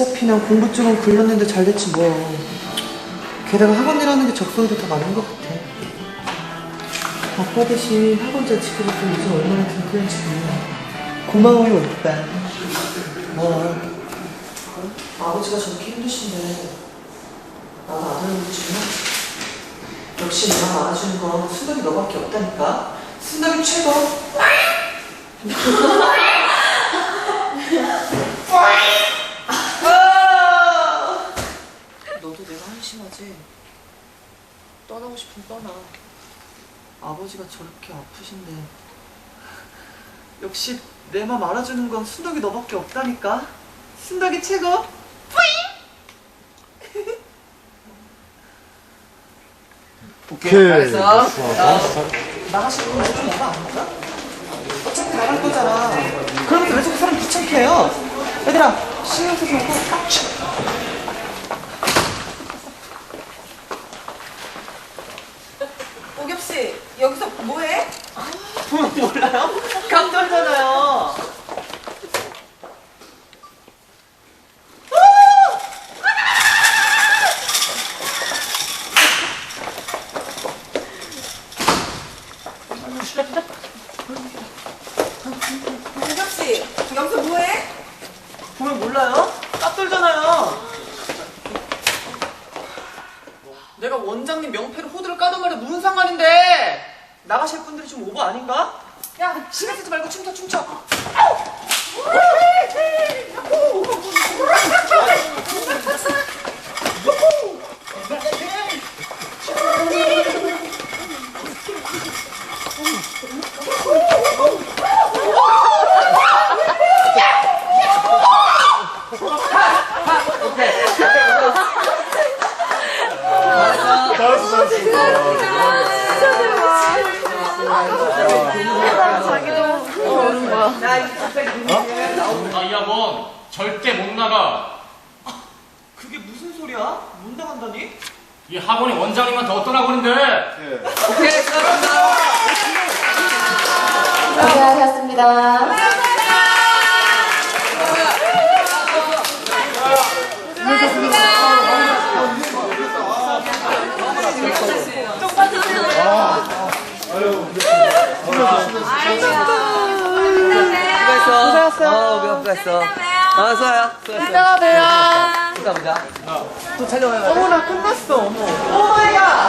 어차피 난 공부 쪽은 글렀는데 잘 됐지 뭐. 게다가 학원이라는 게 적성도 더 많은 것 같아. 아빠 대신 학원자 지켜줬으면 요즘 얼마나 든든한지 몰라. 고마워요, 오빠. 뭐, 아버지가 저렇게 힘드신데, 나도 안 하는 주나? 역시 내가 알아주는 건 순덕이 너밖에 없다니까. 순덕이 최고. 아! 너도 내가 한심하지? 떠나고 싶으면 떠나. 아버지가 저렇게 아프신데. 역시 내 맘 알아주는 건 순덕이 너밖에 없다니까. 순덕이 최고. 오케이. 잘했어. 야, 나가시고 좀 나가 안 나가? 어차피 나갈 거잖아. 그러면서 왜 자꾸 사람 귀찮게 해요? 얘들아, 신경 쓰지 말고 딱 씨 여기서 뭐해? 보면 몰라요? 오겹 씨 여기서 뭐해? 보면 몰라요? 깜돌잖아요. 내가 원장님 명패로 호들을 까던 말에 무슨 상관인데? 나가실 분들이 좀 오버 아닌가? 야, 신경 쓰지 말고 춤춰, 춤춰. 나이 학원 절대 못 나가. 그게 무슨 소리야? 못 나간다니? 이 학원이 원장님한테 어떤 학원인데? 오케이, 수고하셨습니다. 고생하셨습니다. 수고했어. 수고했어. 어, 수고했어. 아, 수고해요. 수고했어. 이따가 봬요. 보자. 또 촬영해요. 어머, 나 끝났어. 어머. 오마이갓.